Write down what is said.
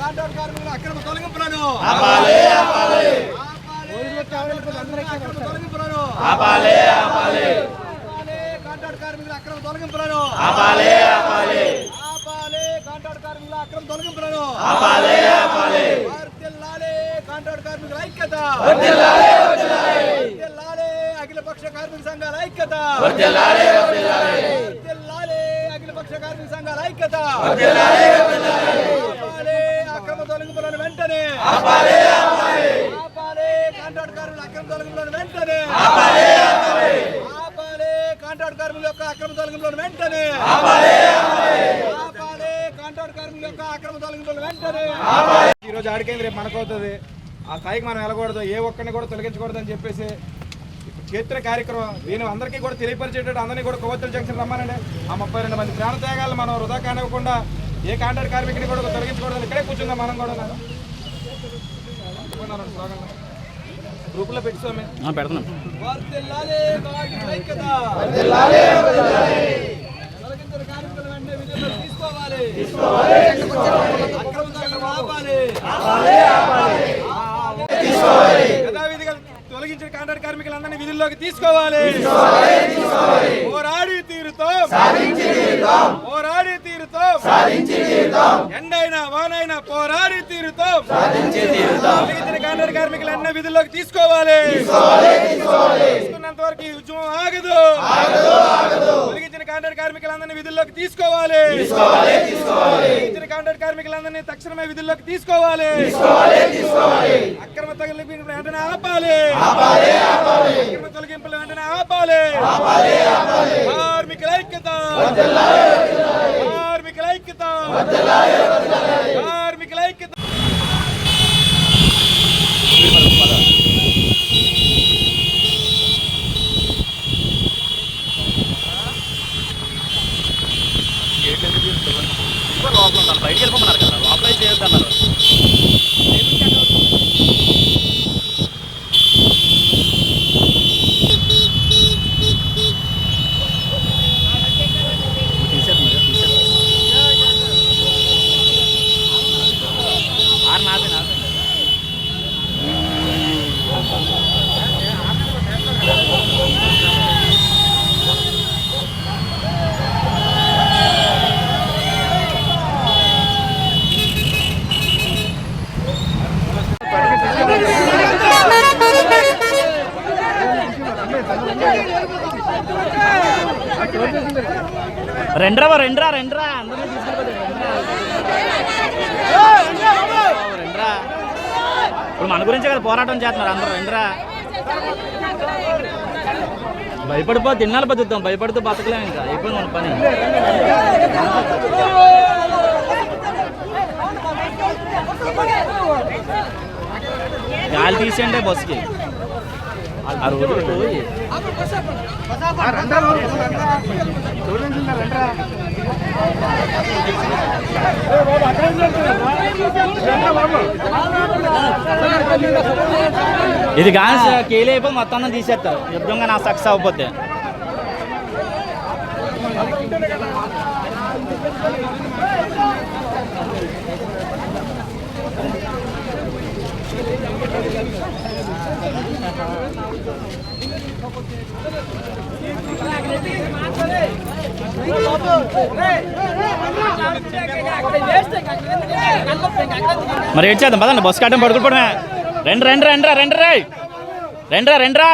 Contract కార్మికుల అక్రమ తొలగింపులను. ఆపాలి ఆపాలి ఆపాలి. ఆపాలి కాంట్రాక్ట్ కార్మికుల అక్రమ తొలగింపులను. ఆపాలి కార్మికుల అక్రమ తొలగింపులను ఆపాలి ఆపాలి. వర్ధిల్లాలి కాంట్రాక్ట్ కార్మికుల ఐక్యత. వర్ధిల్లాలి వర్ధిల్లాలి వర్ధిల్లాలి అఖిలపక్ష కార్మిక సంఘాల ఐక్యత. వర్ధిల్లాలి వర్ధిల్లాలి వర్ధిల్లాలి అఖిలపక్ష కార్మిక సంఘాల ఐక్యత. వర్ధిల్లాలి వర్ధిల్లాలి ఆపాలి అక్రమ తొలగింపులను వెంటనే. ఆపాలి ఆపాలి. ఆపాలి కాంట్రాక్ట్ కార్మికుల అక్రమ తొలగింపులను వెంటనే. ఆపాలి ఆపాలి. ఆపాలి కాంట్రాక్ట్ కార్మికుల యొక్క అక్రమ తొలగింపులను వెంటనే. ఆపాలి ఆపాలి ఆపాలి. ఈ రోజు ఆడికైంది రేపు మనకవుతుంది. ఆ స్థాయికి మనం వెళ్ళకూడదు. ఏ ఒక్కరిని కూడా తొలగించకూడదు అని చెప్పేసి చేస్తున్న కార్యక్రమం దీని అందరికీ కూడా తెలియపరిచేటట్టు అందరినీ కూడా కొవ్వొత్తుల జంక్షన్ రమ్మానండి. ఆ ముప్పై రెండు మంది ప్రాణ త్యాగాలు మనం వృధా కానివ్వకుండా ఏ కాంట్రాక్ట్ కార్మికుని కూడా తొలగించకూడదు ఇక్కడే కూర్చుందాం మనం కూడా గ్రూపులో పెట్టుకోమే తీసుకోవాలి. ఆపాలి యథావిధిగా తొలగించిన కాంట్రాక్ట్ కార్మికులందరినీ విధుల్లోకి తీసుకోవాలి. పోరాడి తీరుతాం. పోరాడి తీరుతాం. ఎండైనా వానైనా పోరాడి తీరుతాం. తొలగించిన కాంట్రాక్ట్ కార్మికులన్నీ విధుల్లోకి తీసుకోవాలి. తీసుకున్నంత వరకు ఈ ఉద్యమం ఆగదు. కాంట్రాక్ట్ కార్మికులందరినీ విధుల్లోకి తీసుకోవాలి. తొలగించిన కాంట్రాక్ట్ కార్మికులందరినీ తక్షణమే విధుల్లోకి తీసుకోవాలి. అక్రమ తొలగింపులు వెంటనే ఆపాలి. అక్రమ తొలగింపులు వెంటనే ఆపాలి. కార్మికుల ఐక్యత. కార్మికుల ఐక్యత. రెండ్రా రెండ్రా రెండ్రా. అందరినీ తీసుకెళ్ళిపోతే రెండ్రా. ఇప్పుడు మన గురించే కదా పోరాటం చేస్తున్నారు. అందరూ రెండ్రా. భయపడిపో తిన్నాలి బతుకుతాం భయపడుతూ బతకలేం ఇంకా. అయిపోయింది మన పని. గాలి తీసేయండి బస్సుకి. ఆ ఇది కానీ కేలీ అయిపోయి మొత్తం తీసేస్తారు. యుద్ధంగా నా సక్సెస్ అవ్వకపోతే. మరి ఏడ్ చేద్దాం పదండి బస్సు కట్టం పడుకుపోవడమే రెండు రెండు రెండు రెండు రే రెండ్రా రెండ్రా